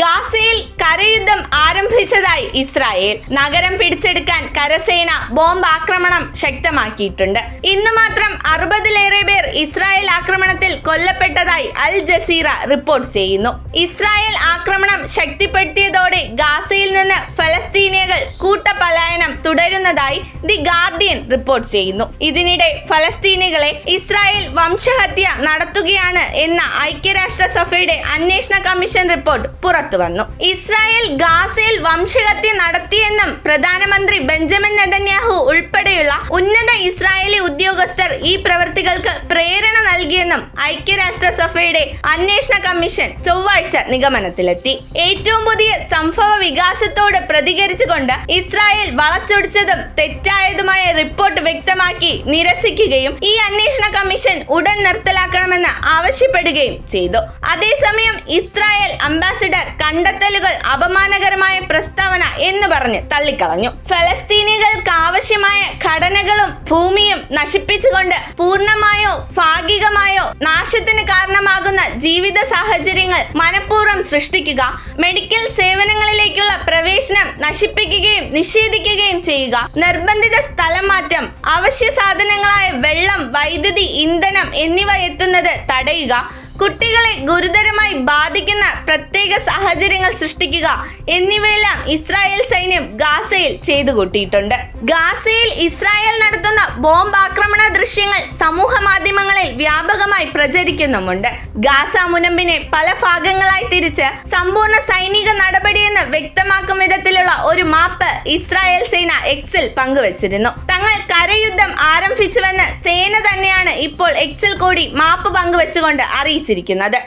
ഗാസയിൽ കരയുദ്ധം ആരംഭിച്ചതായി ഇസ്രായേൽ. നഗരം പിടിച്ചെടുക്കാൻ കരസേന ബോംബ് ആക്രമണം ശക്തമാക്കിയിട്ടുണ്ട്. ഇന്ന് മാത്രം അറുപതിലേറെ പേർ ഇസ്രായേൽ ആക്രമണത്തിൽ കൊല്ലപ്പെട്ടതായി അൽ ജസീറ റിപ്പോർട്ട് ചെയ്യുന്നു. ഇസ്രായേൽ ആക്രമണം ശക്തിപ്പെടുത്തിയതോടെ ഗാസയിൽ നിന്ന് ഫലസ്തീനിയകൾ കൂട്ടപലായനം തുടരുന്നതായി ദി ഗാർഡിയൻ റിപ്പോർട്ട് ചെയ്യുന്നു. ഇതിനിടെ ഫലസ്തീനികളെ ഇസ്രായേൽ വംശഹത്യ നടത്തുകയാണ് എന്ന ഐക്യരാഷ്ട്രസഭയുടെ അന്വേഷണ കമ്മീഷൻ റിപ്പോർട്ട് പുറത്തു വന്നു ഇസ്രായേൽ ഗാസയിൽ വംശഹത്യ നടത്തിയെന്നും പ്രധാനമന്ത്രി ബെഞ്ചമിൻ നെതന്യാഹു ഉൾപ്പെടെയുള്ള ഉന്നത ഇസ്രായേലി ഉദ്യോഗസ്ഥർ ഈ പ്രവൃത്തികൾക്ക് പ്രേരണ നൽകിയെന്നും ഐക്യരാഷ്ട്രസഭയുടെ അന്വേഷണ കമ്മീഷൻ ചൊവ്വാഴ്ച നിഗമനത്തിലെത്തി. ഏറ്റവും പുതിയ സംഭവ വികാസത്തോട് പ്രതികരിച്ചുകൊണ്ട് ഇസ്രായേൽ വളച്ചൊടിച്ചതും തെറ്റായതുമായ റിപ്പോർട്ട് വ്യക്തമാക്കി നിരസിക്കുകയും ഈ അന്വേഷണ കമ്മീഷൻ ഉടൻ നിർത്തലാക്കണമെന്ന് ആവശ്യപ്പെടുകയും ചെയ്തു. അതേസമയം ഇസ്രായേൽ അംബാസിഡർ കണ്ടെത്തലുകൾ അപമാനകരമായ പ്രസ്താവന എന്ന് പറഞ്ഞ് തള്ളിക്കളഞ്ഞു. ഫലസ്തീനികൾക്ക് ആവശ്യമായ ഘടനകളും ഭൂമിയും നശിപ്പിച്ചുകൊണ്ട് പൂർണമായോ ഭാഗികമായോ നാശത്തിന് കാരണമാകുന്ന ജീവിത സാഹചര്യങ്ങൾ മനഃപൂർവം സൃഷ്ടിക്കുക മെഡിക്കൽ സേവനങ്ങളിലേക്കുള്ള പ്രവേശനം നശിപ്പിക്കുകയും നിഷേധിക്കുകയും ചെയ്യുക. നിർബന്ധിത സ്ഥലം മാറ്റം അവശ്യ സാധനങ്ങളായ വെള്ളം വൈദ്യുതി ഇന്ധനം എന്നിവ എത്തുന്നത് തടയുക. കുട്ടികളെ ഗുരുതരമായി ബാധിക്കുന്ന പ്രത്യേക സാഹചര്യങ്ങൾ സൃഷ്ടിക്കുക എന്നിവയെല്ലാം ഇസ്രായേൽ സൈന്യം ഗാസയിൽ ചെയ്തു കൂട്ടിയിട്ടുണ്ട്. ഗാസയിൽ ഇസ്രായേൽ നടത്തുന്ന ബോംബ് ആക്രമണ ദൃശ്യങ്ങൾ സമൂഹ മാധ്യമങ്ങളിൽ വ്യാപകമായി പ്രചരിക്കുന്നുമുണ്ട്. ഗാസ മുനമ്പിനെ പല ഭാഗങ്ങളായി തിരിച്ച് സമ്പൂർണ സൈനിക നടപടിയെന്ന് വ്യക്തമാക്കും വിധത്തിലുള്ള ഒരു മാപ്പ് ഇസ്രായേൽ സേന എക്സിൽ പങ്കുവച്ചിരുന്നു. തങ്ങൾ കരയുദ്ധം ആരംഭിച്ചുവെന്ന് സേന ഇപ്പോൾ എക്സൽ കോടി മാപ്പ് പങ്കുവച്ചുകൊണ്ട് അറിയിച്ചിരിക്കുന്നത്.